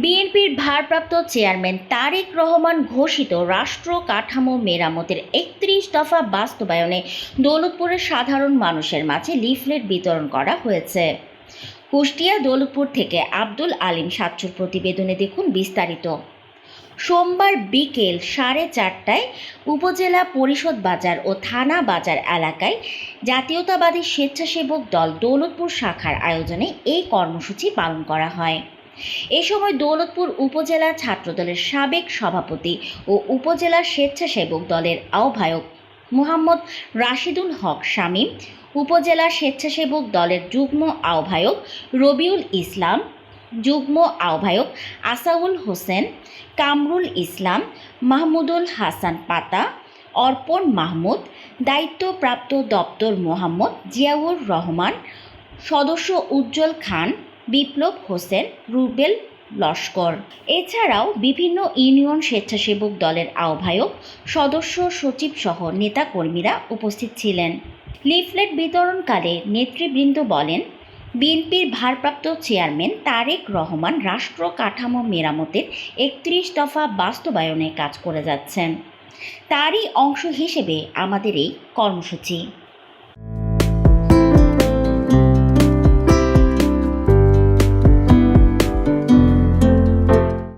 বিএনপির ভারপ্রাপ্ত চেয়ারম্যান তারেক রহমান ঘোষিত রাষ্ট্র কাঠামো মেরামতের একত্রিশ দফা বাস্তবায়নে দৌলতপুরের সাধারণ মানুষের মাঝে লিফলেট বিতরণ করা হয়েছে। কুষ্টিয়া দৌলতপুর থেকে আব্দুল আলিম সাচ্চুর প্রতিবেদনে দেখুন বিস্তারিত। সোমবার বিকেল সাড়ে চারটায় উপজেলা পরিষদ বাজার ও থানা বাজার এলাকায় জাতীয়তাবাদী স্বেচ্ছাসেবক দল দৌলতপুর শাখার আয়োজনে এই কর্মসূচি পালন করা হয়। এ সময় দৌলতপুর উপজেলা ছাত্রদলের সাবেক সভাপতি ও উপজেলা স্বেচ্ছাসেবক দলের আহ্বায়ক মোহাম্মদ রাশিদুল হক শামীম, উপজেলা স্বেচ্ছাসেবক দলের যুগ্ম আহ্বায়ক রবিউল ইসলাম, যুগ্ম আহ্বায়ক আসাউল হোসেন, কামরুল ইসলাম, মাহমুদুল হাসান পাতা, অর্পণ মাহমুদ, দায়িত্বপ্রাপ্ত দপ্তর মোহাম্মদ জিয়াউর রহমান, সদস্য উজ্জ্বল খান বিপ্লব হোসেন, রুবেল লস্কর। এছাড়াও বিভিন্ন ইউনিয়ন স্বেচ্ছাসেবক দলের আহ্বায়ক, সদস্য সচিব সহ নেতাকর্মীরা উপস্থিত ছিলেন। লিফলেট বিতরণকালে নেতৃবৃন্দ বলেন, বিএনপির ভারপ্রাপ্ত চেয়ারম্যান তারেক রহমান রাষ্ট্র কাঠামো মেরামতের একত্রিশ দফা বাস্তবায়নে কাজ করে যাচ্ছেন। তারই অংশ হিসেবে আমাদের এই কর্মসূচি।